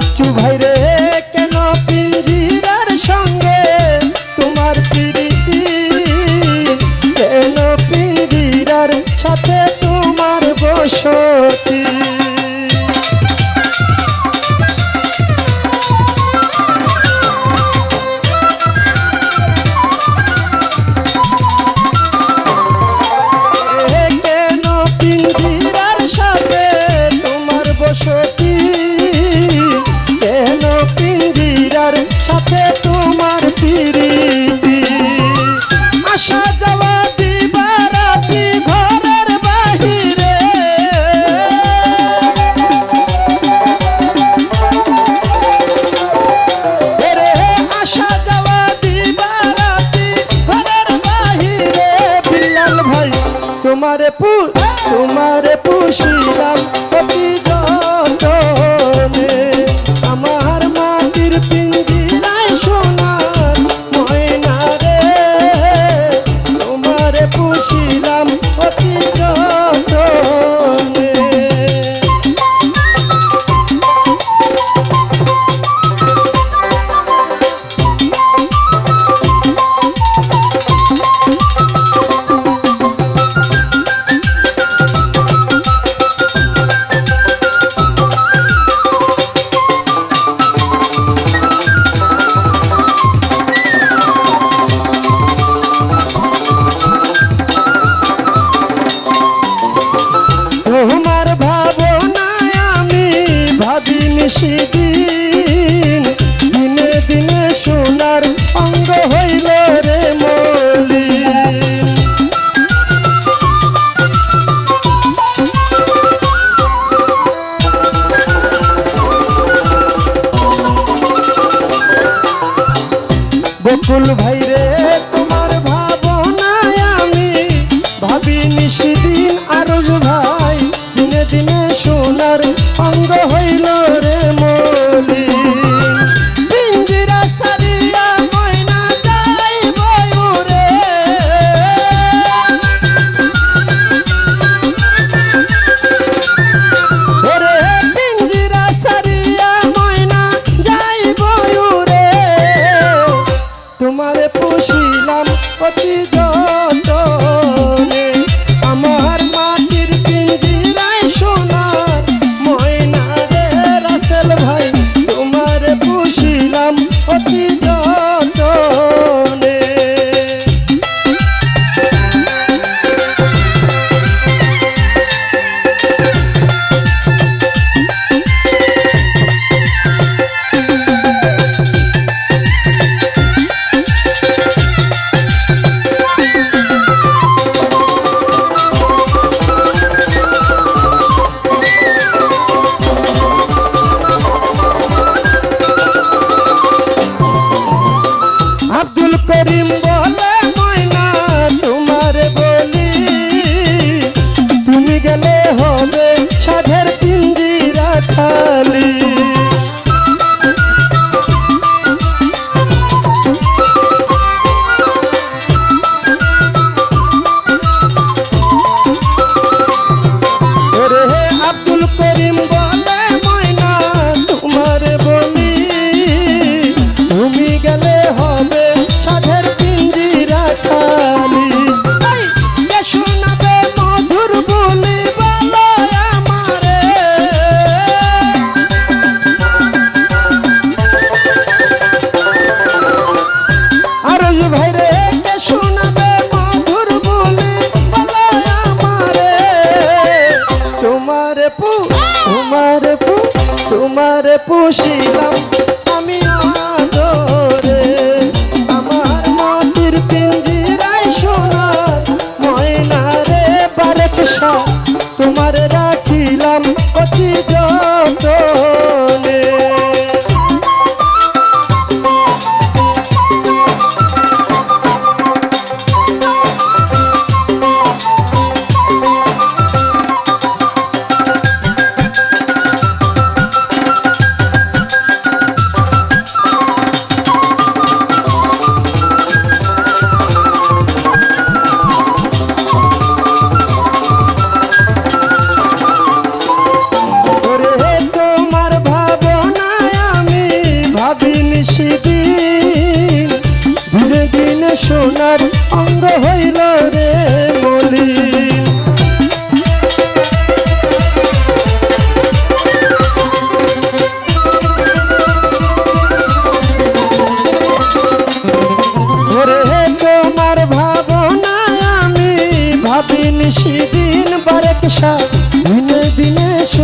বাচ্চু ভাই রে তোমার সেদিন দিনে দিনে সোনার অঙ্গ হইল রে মলি। বকুল তোমারে পুষিলাম।